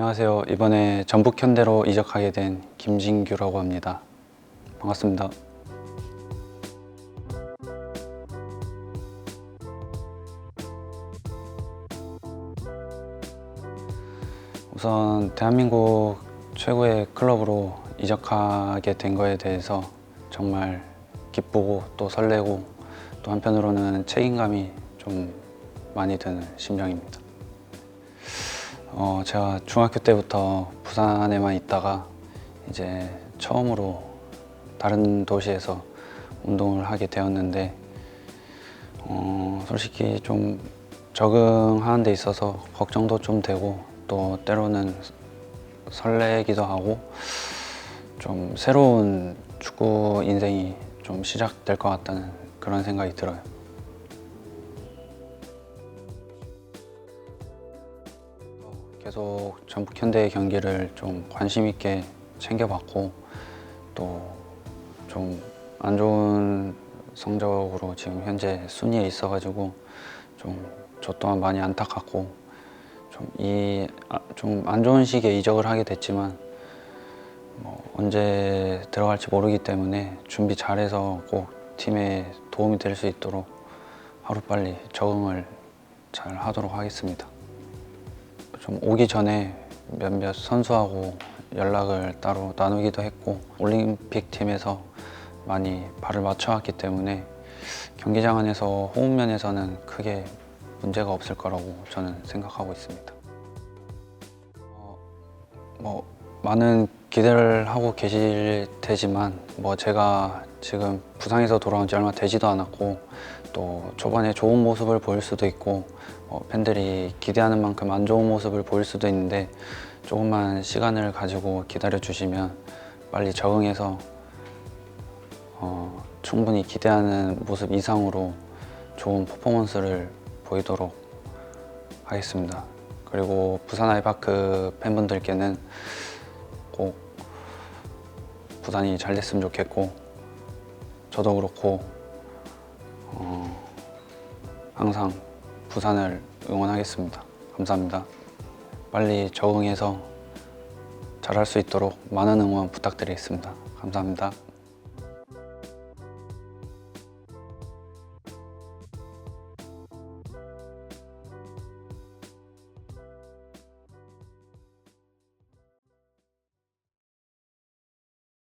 안녕하세요. 이번에 전북 현대로 이적하게 된 김진규라고 합니다. 반갑습니다. 우선 대한민국 최고의 클럽으로 이적하게 된 거에 대해서 정말 기쁘고 또 설레고 또 한편으로는 책임감이 좀 많이 드는 심정입니다. 어, 제가 중학교 때부터 부산에만 있다가 이제 처음으로 다른 도시에서 운동을 하게 되었는데 어, 솔직히 좀 적응하는 데 있어서 걱정도 좀 되고 또 때로는 설레기도 하고 좀 새로운 축구 인생이 좀 시작될 것 같다는 그런 생각이 들어요. 계속 전북 현대 경기를 좀 관심 있게 챙겨봤고 또 좀 안 좋은 성적으로 지금 현재 순위에 있어가지고 좀 저 또한 많이 안타깝고 좀 이 좀 안 좋은 시기에 이적을 하게 됐지만 뭐 언제 들어갈지 모르기 때문에 준비 잘해서 꼭 팀에 도움이 될 수 있도록 하루빨리 적응을 잘 하도록 하겠습니다. 좀 오기 전에 몇몇 선수하고 연락을 따로 나누기도 했고 올림픽 팀에서 많이 발을 맞춰왔기 때문에 경기장 안에서 호흡 면에서는 크게 문제가 없을 거라고 저는 생각하고 있습니다. 어, 뭐 많은 기대를 하고 계실 테지만 뭐 제가 지금 부상에서 돌아온 지 얼마 되지도 않았고 또 초반에 좋은 모습을 보일 수도 있고 어, 팬들이 기대하는 만큼 안 좋은 모습을 보일 수도 있는데 조금만 시간을 가지고 기다려 주시면 빨리 적응해서 어, 충분히 기대하는 모습 이상으로 좋은 퍼포먼스를 보이도록 하겠습니다. 그리고 부산 아이파크 팬분들께는 꼭 부산이 잘 됐으면 좋겠고 저도 그렇고 어, 항상 부산을 응원하겠습니다. 감사합니다. 빨리 적응해서 잘할 수 있도록 많은 응원 부탁드리겠습니다. 감사합니다.